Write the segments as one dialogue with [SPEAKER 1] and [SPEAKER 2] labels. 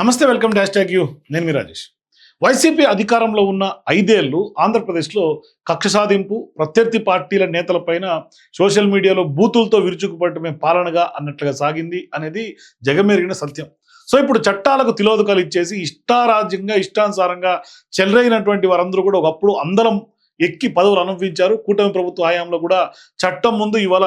[SPEAKER 1] నమస్తే welcome dash tag you. నేను మీ Rajesh. YCP అధికారంలో ఉన్న ఐదేళ్ళు ఆంధ్రప్రదేశ్లో కక్ష సాధింపు ప్రత్యర్థి పార్టీల నేతలపైన సోషల్ మీడియాలో బూతులతో విరుచుకుపడటమే పాలనగా అన్నట్లుగా సాగింది అనేది జగమెరిగిన సత్యం. సో ఇప్పుడు చట్టాలకు తిలోదకాలు ఇచ్చేసి ఇష్టారాజ్యంగా ఇష్టానుసారంగా చెలరైనటువంటి వారందరూ కూడా ఒకప్పుడు అందరం ఎక్కి పదవులు అనుభవించారు. కూటమి ప్రభుత్వ హయాంలో కూడా చట్టం ముందు ఇవాళ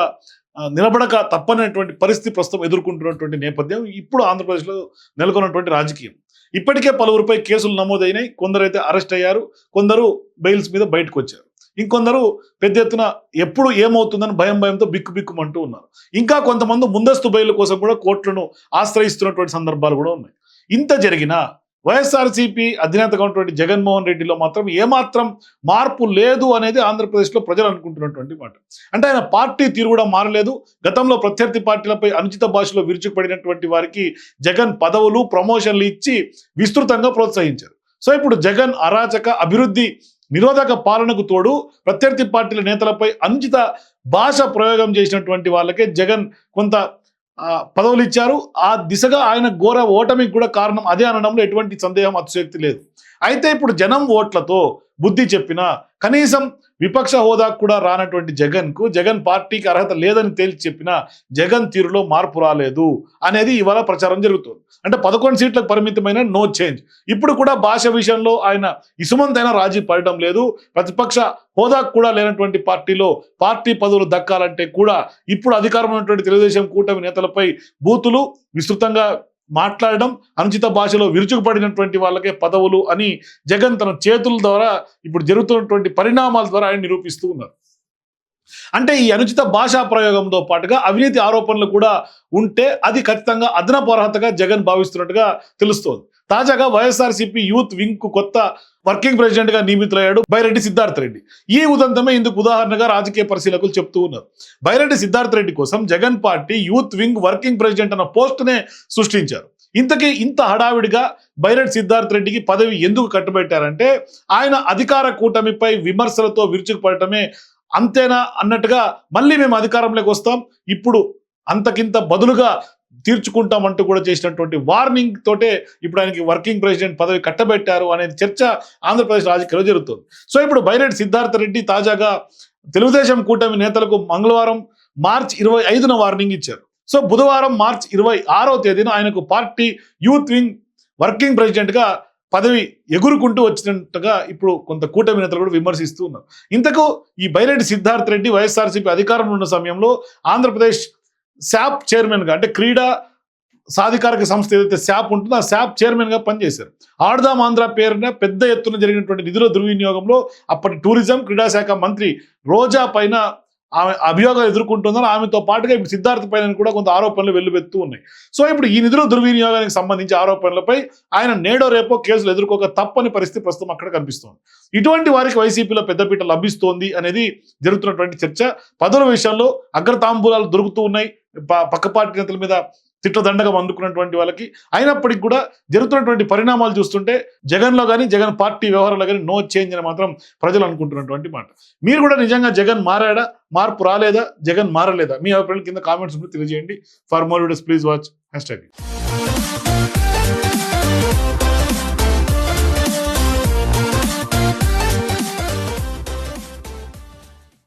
[SPEAKER 1] నిలబడక తప్పనటువంటి పరిస్థితి ప్రస్తుతం ఎదుర్కొంటున్నటువంటి నేపథ్యం ఇప్పుడు ఆంధ్రప్రదేశ్లో నెలకొన్నటువంటి రాజకీయం. ఇప్పటికే పలువురిపై కేసులు నమోదైనాయి. కొందరైతే అరెస్ట్ అయ్యారు. కొందరు బెయిల్స్ మీద బయటకు వచ్చారు ఇంకొందరు పెద్ద ఎత్తున ఎప్పుడు ఏమవుతుందని భయం భయంతో బిక్కు బిక్కుమంటూ ఉన్నారు. ఇంకా కొంతమంది ముందస్తు బయలు కోసం కూడా కోర్టులను ఆశ్రయిస్తున్నటువంటి సందర్భాలు కూడా ఉన్నాయి. ఇంత జరిగినా వైఎస్ఆర్సీపీ అధినేతగా ఉన్నటువంటి జగన్మోహన్ రెడ్డిలో మాత్రం ఏమాత్రం మార్పు లేదు అనేది ఆంధ్రప్రదేశ్లో ప్రజలు అనుకుంటున్నటువంటి మాట. అంటే ఆయన పార్టీ తీరు కూడా మారలేదు. గతంలో ప్రత్యర్థి పార్టీలపై అనుచిత భాషలో విరుచుకుపడినటువంటి వారికి జగన్ పదవులు ప్రమోషన్లు ఇచ్చి విస్తృతంగా ప్రోత్సహించారు. సో ఇప్పుడు జగన్ అరాచక అభివృద్ధి నిరోధక పాలనకు తోడు ప్రత్యర్థి పార్టీల నేతలపై అనుచిత భాష ప్రయోగం చేసినటువంటి వాళ్ళకే జగన్ కొంత పదవులు ఇచ్చారు. ఆ దిశగా ఆయన ఘోర ఓటమికి కూడా కారణం అదే అనడంలో ఎటువంటి సందేహం అతిశక్తి లేదు. అయితే ఇప్పుడు జనం ఓట్లతో బుద్ధి చెప్పినా కనీసం విపక్ష హోదాకు కూడా రానటువంటి జగన్కు జగన్ పార్టీకి అర్హత లేదని తేల్చి చెప్పినా జగన్ తీరులో మార్పు రాలేదు అనేది ఇవాళ ప్రచారం జరుగుతుంది. అంటే పదకొండు సీట్లకు పరిమితమైన నో చేంజ్ ఇప్పుడు కూడా భాష విషయంలో ఆయన ఇసుమంతైనా రాజీ పడటం లేదు. ప్రతిపక్ష హోదాకు కూడా లేనటువంటి పార్టీలో పార్టీ పదవులు దక్కాలంటే కూడా ఇప్పుడు అధికారం ఉన్నటువంటి తెలుగుదేశం కూటమి నేతలపై బూతులు విస్తృతంగా మాట్లాడడం అనుచిత భాషలో విరుచుకుపడినటువంటి వాళ్ళకే పదవులు అని జగన్ తన చేతుల ద్వారా ఇప్పుడు జరుగుతున్నటువంటి పరిణామాల ద్వారా ఆయన నిరూపిస్తూ ఉన్నారు. అంటే ఈ అనుచిత భాషా ప్రయోగంతో పాటుగా అవినీతి ఆరోపణలు కూడా ఉంటే అది ఖచ్చితంగా అదనపు అర్హతగా జగన్ భావిస్తున్నట్టుగా తెలుస్తోంది. తాజాగా వైఎస్ఆర్సీపీ యూత్ వింగ్కు కొత్త వర్కింగ్ ప్రెసిడెంట్గా నియమితులయ్యాడు బైరెడ్డి సిద్ధార్థ రెడ్డి. ఈ ఉదంతమే ఇందుకు ఉదాహరణగా రాజకీయ పరిశీలకులు చెప్తూ ఉన్నారు. బైరెడ్డి సిద్ధార్థ రెడ్డి కోసం Jagan party youth wing working president అన్న పోస్ట్ నే సృష్టించారు. ఇంతకీ ఇంత హడావిడిగా బైరెడ్డి సిద్ధార్థ రెడ్డికి పదవి ఎందుకు కట్టుబెట్టారంటే ఆయన అధికార కూటమిపై విమర్శలతో విరుచుకుపడటమే అంతేనా అన్నట్టుగా మళ్ళీ మేము అధికారంలోకి వస్తాం. ఇప్పుడు అంతకింత బదులుగా తీర్చుకుంటామంటూ కూడా చేసినటువంటి వార్నింగ్ తోటే ఇప్పుడు ఆయనకి వర్కింగ్ ప్రెసిడెంట్ పదవి కట్టబెట్టారు అనేది చర్చ ఆంధ్రప్రదేశ్ రాజకీయాల్లో జరుగుతుంది. సో ఇప్పుడు బైరెడ్డి సిద్ధార్థ రెడ్డి తాజాగా తెలుగుదేశం కూటమి నేతలకు మంగళవారం మార్చ్ ఇరవై ఐదున వార్నింగ్ ఇచ్చారు. సో బుధవారం మార్చ్ ఇరవై ఆరో తేదీన ఆయనకు పార్టీ యూత్ వింగ్ వర్కింగ్ ప్రెసిడెంట్గా పదవి ఎగురుకుంటూ వచ్చినట్టుగా ఇప్పుడు కొంత కూటమి నేతలు కూడా విమర్శిస్తూ ఉన్నారు. ఇంతకు ఈ బైరెడ్డి సిద్ధార్థ రెడ్డి వైఎస్ఆర్సీపీ అధికారంలో ఉన్న సమయంలో ఆంధ్రప్రదేశ్ శాప్ చైర్మన్గా అంటే క్రీడా సాధికారిక సంస్థ ఏదైతే శాప్ ఉంటుందో ఆ శాప్ చైర్మన్గా పనిచేశారు. ఆడదాం ఆంధ్ర పేరున పెద్ద ఎత్తున జరిగినటువంటి నిధుల దుర్వినియోగంలో అప్పటి టూరిజం క్రీడా శాఖ మంత్రి రోజా పైన ఆమె అభియోగాలు ఎదుర్కొంటుందని ఆమెతో పాటుగా ఇప్పుడు సిద్ధార్థ పైన కూడా కొంత ఆరోపణలు వెల్లువెత్తూ ఉన్నాయి. సో ఇప్పుడు ఈ నిధుల దుర్వినియోగానికి సంబంధించి ఆరోపణలపై ఆయన నేడో రేపో కేసులు ఎదుర్కోక తప్పని పరిస్థితి ప్రస్తుతం అక్కడ కనిపిస్తోంది. ఇటువంటి వారికి వైసీపీలో పెద్దపీట లభిస్తోంది అనేది జరుగుతున్నటువంటి చర్చ. పదవుల విషయంలో అగ్రతాంబూలాలు దొరుకుతూ ఉన్నాయి. పక్కపాటి పక్క పార్టీ నేతల మీద తిట్టదండగా అందుకున్నటువంటి వాళ్ళకి అయినప్పటికీ కూడా జరుగుతున్నటువంటి పరిణామాలు చూస్తుంటే జగన్లో కానీ జగన్ పార్టీ వ్యవహారంలో కానీ నో చేంజ్ అని మాత్రం ప్రజలు అనుకుంటున్నటువంటి మాట. మీరు కూడా నిజంగా జగన్ మారాడా? మార్పు రాలేదా? జగన్ మారలేదా? మీ అభిప్రాయం కింద కామెంట్స్ తెలియజేయండి. For more videos please watch hashtag